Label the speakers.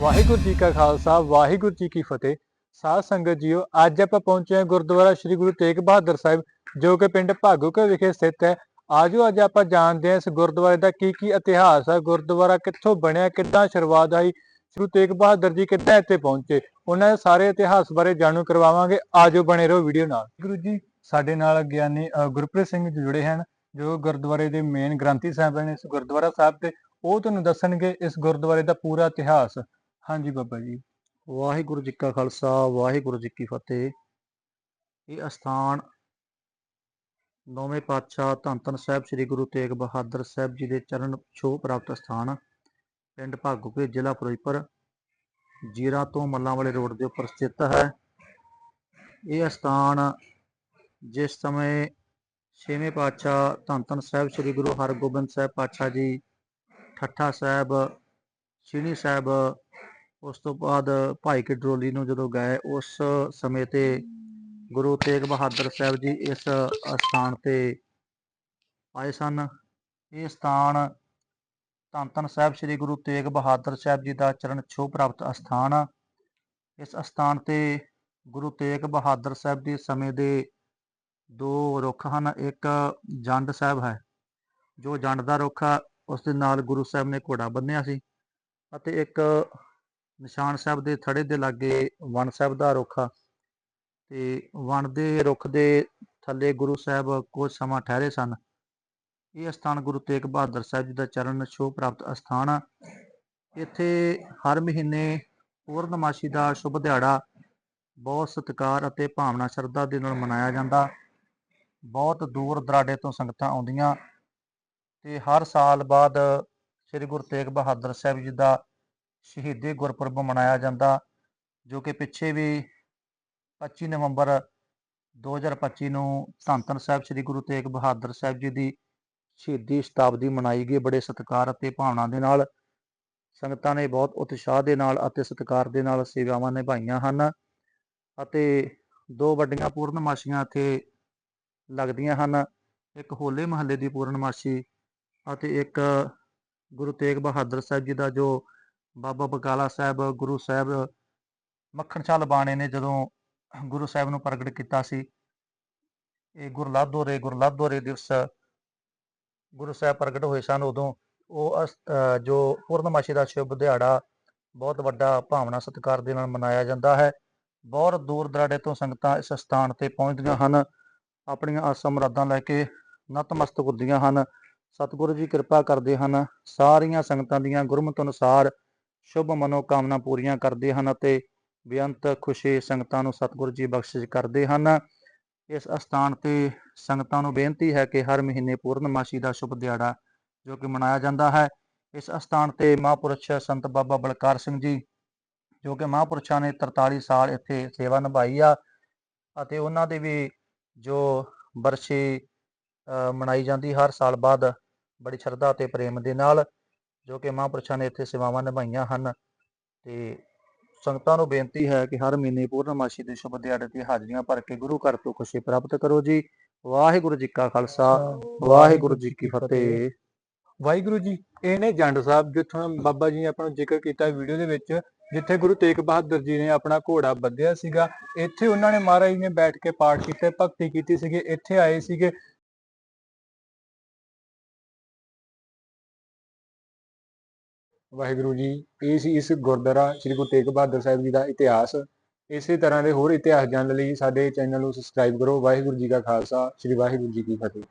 Speaker 1: ਵਾਹਿਗੁਰੂ ਜੀ ਕਾ ਖਾਲਸਾ, ਵਾਹਿਗੁਰੂ ਜੀ ਕੀ ਫਤਿਹ। ਸਾਧ ਸੰਗਤ ਜੀਓ, ਅੱਜ ਆਪਾਂ ਪਹੁੰਚੇ ਹਾਂ ਗੁਰਦੁਆਰਾ ਸ੍ਰੀ ਗੁਰੂ ਤੇਗ ਬਹਾਦਰ ਸਾਹਿਬ, ਜੋ ਕਿ ਪਿੰਡ ਭਾਗੂਕੇ ਵਿਖੇ ਸਥਿਤ ਹੈ। ਆਜੋ, ਅੱਜ ਆਪਾਂ ਜਾਣਦੇ ਹਾਂ ਇਸ ਗੁਰਦੁਆਰੇ ਦਾ ਕੀ ਕੀ ਇਤਿਹਾਸ ਹੈ, ਗੁਰਦੁਆਰਾ ਕਿੱਥੋਂ ਬਣਿਆ, ਕਿੱਦਾਂ ਸ਼ੁਰੂਆਤ ਆਈ, ਸ੍ਰੀ ਤੇਗ ਬਹਾਦਰ ਜੀ ਕਿੱਦਾਂ ਇੱਥੇ ਪਹੁੰਚੇ, ਉਹਨਾਂ ਦੇ ਸਾਰੇ ਇਤਿਹਾਸ ਬਾਰੇ ਜਾਣੂ ਕਰਵਾਵਾਂਗੇ। ਆਜੋ, ਬਣੇ ਰਹੋ ਵੀਡੀਓ ਨਾਲ। ਗੁਰੂ ਜੀ, ਸਾਡੇ ਨਾਲ ਗਿਆਨੀ ਗੁਰਪ੍ਰੀਤ ਸਿੰਘ ਜੁੜੇ ਹਨ, ਜੋ ਗੁਰਦੁਆਰੇ ਦੇ ਮੇਨ ਗ੍ਰੰਥੀ ਸਾਹਿਬ ਨੇ ਇਸ ਗੁਰਦੁਆਰਾ ਸਾਹਿਬ ਤੇ, ਉਹ ਤੁਹਾਨੂੰ ਦੱਸਣਗੇ ਇਸ ਗੁਰਦੁਆਰੇ ਦਾ ਪੂਰਾ ਇਤਿਹਾਸ। ਹਾਂਜੀ ਬਾਬਾ ਜੀ।
Speaker 2: ਵਾਹਿਗੁਰੂ ਜੀ ਕਾ ਖਾਲਸਾ, ਵਾਹਿਗੁਰੂ ਜੀ ਕੀ ਫਤਿਹ। ਇਹ ਅਸਥਾਨ ਨੌਵੇਂ ਪਾਤਸ਼ਾਹ ਧੰਨ ਧੰਨ ਸਾਹਿਬ ਸ੍ਰੀ ਗੁਰੂ ਤੇਗ ਬਹਾਦਰ ਸਾਹਿਬ ਜੀ ਦੇ ਚਰਨ ਛੋਹ ਪ੍ਰਾਪਤ ਸਥਾਨ ਪਿੰਡ ਭਾਗੂਕੇ, ਜ਼ਿਲ੍ਹਾ ਫਿਰੋਜ਼ਪੁਰ, ਜੀਰਾ ਤੋਂ ਮੱਲਾਂ ਵਾਲੇ ਰੋਡ ਦੇ ਉੱਪਰ ਸਥਿਤ ਹੈ। ਇਹ ਅਸਥਾਨ ਜਿਸ ਸਮੇਂ ਛੇਵੇਂ ਪਾਤਸ਼ਾਹ ਧੰਨ ਧੰਨ ਸਾਹਿਬ ਸ੍ਰੀ ਗੁਰੂ ਹਰਗੋਬਿੰਦ ਸਾਹਿਬ ਪਾਤਸ਼ਾਹ ਜੀ, ਠੱਠਾ ਸਾਹਿਬ, ਛੀਣੀ ਸਾਹਿਬ ਉਸ ਤੋਂ ਬਾਅਦ ਭਾਈ ਕੀ ਨੂੰ ਜਦੋਂ ਗਏ, ਉਸ ਸਮੇਂ ਤੇ ਗੁਰੂ ਤੇਗ ਬਹਾਦਰ ਸਾਹਿਬ ਜੀ ਇਸ ਸਥਾਨ ਤੇ ਆਏ ਸਨ। ਇਹ ਸਥਾਨ ਧੰਨ ਧੰਨ ਸਾਹਿਬ ਸ੍ਰੀ ਗੁਰੂ ਤੇਗ ਬਹਾਦਰ ਸਾਹਿਬ ਜੀ ਦਾ ਚਰਨ ਛੋਹ ਪ੍ਰਾਪਤ ਅਸਥਾਨ ਆ। ਇਸ ਅਸਥਾਨ ਤੇ ਗੁਰੂ ਤੇਗ ਬਹਾਦਰ ਸਾਹਿਬ ਦੇ ਸਮੇਂ ਦੇ ਦੋ ਰੁੱਖ ਹਨ। ਇੱਕ ਜੰਡ ਸਾਹਿਬ ਹੈ, ਜੋ ਜੰਡ ਦਾ ਰੁੱਖ ਆ, ਉਸ ਦੇ ਨਾਲ ਗੁਰੂ ਸਾਹਿਬ ਨੇ ਘੋੜਾ ਬੰਨਿਆ ਸੀ ਅਤੇ ਇੱਕ ਨਿਸ਼ਾਨ ਸਾਹਿਬ ਦੇ ਥੜੇ ਦੇ ਲਾਗੇ ਵਣ ਸਾਹਿਬ ਦਾ ਰੁੱਖ ਆ। ਤੇ ਵਣ ਦੇ ਰੁੱਖ ਦੇ ਥੱਲੇ ਗੁਰੂ ਸਾਹਿਬ ਕੁਝ ਸਮਾਂ ਠਹਿਰੇ ਸਨ। ਇਹ ਸਥਾਨ ਗੁਰੂ ਤੇਗ ਬਹਾਦਰ ਸਾਹਿਬ ਜੀ ਦਾ ਚਰਨ ਛੋਹ ਪ੍ਰਾਪਤ ਅਸਥਾਨ ਆ। ਇੱਥੇ ਹਰ ਮਹੀਨੇ ਪੂਰਨਮਾਸ਼ੀ ਦਾ ਸ਼ੁਭ ਦਿਹਾੜਾ, ਬਹੁਤ ਸਤਿਕਾਰ ਅਤੇ ਭਾਵਨਾ ਸ਼ਰਧਾ ਦੇ ਨਾਲ ਮਨਾਇਆ ਜਾਂਦਾ। ਬਹੁਤ ਦੂਰ ਦਰਾਡੇ ਤੋਂ ਸੰਗਤਾਂ ਆਉਂਦੀਆਂ। ਤੇ ਹਰ ਸਾਲ ਬਾਅਦ ਸ੍ਰੀ ਗੁਰੂ ਤੇਗ ਬਹਾਦਰ ਸਾਹਿਬ ਜੀ ਦਾ ਸ਼ਹੀਦੀ ਗੁਰਪੁਰਬ ਮਨਾਇਆ ਜਾਂਦਾ, ਜੋ ਕਿ ਪਿੱਛੇ ਵੀ 25 ਨਵੰਬਰ 2025 ਨੂੰ ਧੰਨ ਧੰਨ ਸਾਹਿਬ ਸ੍ਰੀ ਗੁਰੂ ਤੇਗ ਬਹਾਦਰ ਸਾਹਿਬ ਜੀ ਦੀ ਸ਼ਹੀਦੀ ਸ਼ਤਾਬਦੀ ਮਨਾਈ ਗਈ। ਬੜੇ ਸਤਿਕਾਰ ਅਤੇ ਭਾਵਨਾ ਦੇ ਨਾਲ ਸੰਗਤਾਂ ਨੇ ਬਹੁਤ ਉਤਸ਼ਾਹ ਦੇ ਨਾਲ ਅਤੇ ਸਤਿਕਾਰ ਦੇ ਨਾਲ ਸੇਵਾਵਾਂ ਨਿਭਾਈਆਂ ਹਨ ਅਤੇ ਦੋ ਵੱਡੀਆਂ ਪੂਰਨਮਾਸ਼ੀਆਂ ਇੱਥੇ ਲੱਗਦੀਆਂ ਹਨ। ਇੱਕ ਹੋਲੇ ਮਹੱਲੇ ਦੀ ਪੂਰਨਮਾਸ਼ੀ ਅਤੇ ਇੱਕ ਗੁਰੂ ਤੇਗ ਬਹਾਦਰ ਸਾਹਿਬ ਜੀ ਦਾ ਜੋ ਬਾਬਾ ਬਕਾਲਾ ਸਾਹਿਬ, ਗੁਰੂ ਸਾਹਿਬ ਮੱਖਣ ਸ਼ਾਹ ਲਬਾਣੇ ਨੇ ਜਦੋਂ ਗੁਰੂ ਸਾਹਿਬ ਨੂੰ ਪ੍ਰਗਟ ਕੀਤਾ ਸੀ। ਇਹ ਗੁਰਲਾਦੋਰੇ ਗੁਰਲਾਦੋਰੇ ਦਿਵਸ ਗੁਰੂ ਸਾਹਿਬ ਪ੍ਰਗਟ ਹੋਏ ਸਨ ਉਦੋਂ। ਉਹ ਅਸ- ਅਹ ਜੋ ਪੂਰਨਮਾਸ਼ੀ ਦਾ ਸ਼ੁਭ ਦਿਹਾੜਾ ਬਹੁਤ ਵੱਡਾ ਭਾਵਨਾ ਸਤਿਕਾਰ ਦੇ ਨਾਲ ਮਨਾਇਆ ਜਾਂਦਾ ਹੈ। ਬਹੁਤ ਦੂਰ ਦਰਾਡੇ ਤੋਂ ਸੰਗਤਾਂ ਇਸ ਸਥਾਨ ਤੇ ਪਹੁੰਚਦੀਆਂ ਹਨ। ਆਪਣੀਆਂ ਆਸਾਂ ਮੁਰਾਦਾਂ ਲੈ ਕੇ ਨਤਮਸਤਕ ਹੁੰਦੀਆਂ ਹਨ। ਸਤਿਗੁਰੂ ਜੀ ਕਿਰਪਾ ਕਰਦੇ ਹਨ। ਸਾਰੀਆਂ ਸੰਗਤਾਂ ਦੀਆਂ ਗੁਰਮਤ ਅਨੁਸਾਰ ਸ਼ੁਭ ਮਨੋਕਾਮਨਾ ਪੂਰੀਆਂ ਕਰਦੇ ਹਨ ਅਤੇ ਬੇਅੰਤ ਖੁਸ਼ੀ ਸੰਗਤਾਂ ਨੂੰ ਸਤਿਗੁਰੂ ਜੀ ਬਖਸ਼ਿਸ਼ ਕਰਦੇ ਹਨ। ਇਸ ਅਸਥਾਨ ਤੇ ਸੰਗਤਾਂ ਨੂੰ ਬੇਨਤੀ ਹੈ ਕਿ ਹਰ ਮਹੀਨੇ ਪੂਰਨਮਾਸ਼ੀ ਦਾ ਸ਼ੁਭ ਦਿਹਾੜਾ ਜੋ ਕਿ ਮਨਾਇਆ ਜਾਂਦਾ ਹੈ। ਇਸ ਅਸਥਾਨ ਤੇ ਮਹਾਂਪੁਰਸ਼ ਸੰਤ ਬਾਬਾ ਬਲਕਾਰ ਸਿੰਘ ਜੀ ਜੋ ਕਿ ਮਹਾਂਪੁਰਸ਼ਾਂ ਨੇ 43 ਸਾਲ ਇੱਥੇ ਸੇਵਾ ਨਿਭਾਈ ਆ ਅਤੇ ਉਹਨਾਂ ਦੇ ਵੀ ਜੋ ਬਰਸ਼ੀ ਅ, ਮਨਾਈ ਜਾਂਦੀ ਹਰ ਸਾਲ ਬਾਅਦ ਬੜੀ ਸ਼ਰਧਾ ਤੇ ਪ੍ਰੇਮ ਦੇ ਨਾਲ ਜੋ ਕਿ ਮਹਾਂਪੁਰਸ਼ਾਂ ਨੇ ਇੱਥੇ ਸੇਵਾਵਾਂ ਨਿਭਾਈਆਂ ਹਨ। ਤੇ ਸੰਗਤਾਂ ਨੂੰ ਬੇਨਤੀ ਹੈ ਕਿ ਹਰ ਮਹੀਨੇ ਪੂਰਨਮਾਸ਼ੀ ਦੇ ਸ਼ੁਭ ਦਿਹਾੜੇ ਤੇ ਹਾਜ਼ਰੀਆਂ ਭਰ ਕੇ ਗੁਰੂ ਘਰ ਤੋਂ ਖੁਸ਼ੀ ਪ੍ਰਾਪਤ ਕਰੋ ਜੀ। ਵਾਹਿਗੁਰੂ ਜੀ ਕਾ ਖਾਲਸਾ, ਵਾਹਿਗੁਰੂ ਜੀ ਕੀ ਫਤਿਹ।
Speaker 1: ਵਾਹਿਗੁਰੂ ਜੀ, ਇਹ ਨੇ ਜੰਡ ਸਾਹਿਬ ਜਿੱਥੋਂ ਬਾਬਾ ਜੀ ਨੇ ਆਪਣਾ ਜ਼ਿਕਰ ਕੀਤਾ ਵੀਡੀਓ ਦੇ ਵਿੱਚ, ਜਿੱਥੇ ਗੁਰੂ ਤੇਗ ਬਹਾਦਰ ਜੀ ਨੇ ਆਪਣਾ ਘੋੜਾ ਬੱਧਿਆ ਸੀਗਾ। ਇੱਥੇ ਉਹਨਾਂ ਨੇ ਮਹਾਰਾਜ ਨੇ ਬੈਠ ਕੇ ਪਾਠ ਕੀਤੇ, ਭਗਤੀ ਕੀਤੀ ਸੀਗੀ, ਇੱਥੇ ਆਏ ਸੀਗੇ। ਵਾਹਿਗੁਰੂ ਜੀ, ਇਹ ਸੀ ਇਸ ਗੁਰਦੁਆਰਾ ਸ੍ਰੀ ਗੁਰੂ ਤੇਗ ਬਹਾਦਰ ਸਾਹਿਬ ਜੀ ਦਾ ਇਤਿਹਾਸ। ਇਸੇ ਤਰ੍ਹਾਂ ਦੇ ਹੋਰ ਇਤਿਹਾਸ ਜਾਣਨ ਲਈ ਸਾਡੇ ਚੈਨਲ ਨੂੰ ਸਬਸਕ੍ਰਾਈਬ ਕਰੋ। ਵਾਹਿਗੁਰੂ ਜੀ ਕਾ ਖਾਲਸਾ, ਸ੍ਰੀ ਵਾਹਿਗੁਰੂ ਜੀ ਕੀ ਫਤਿਹ।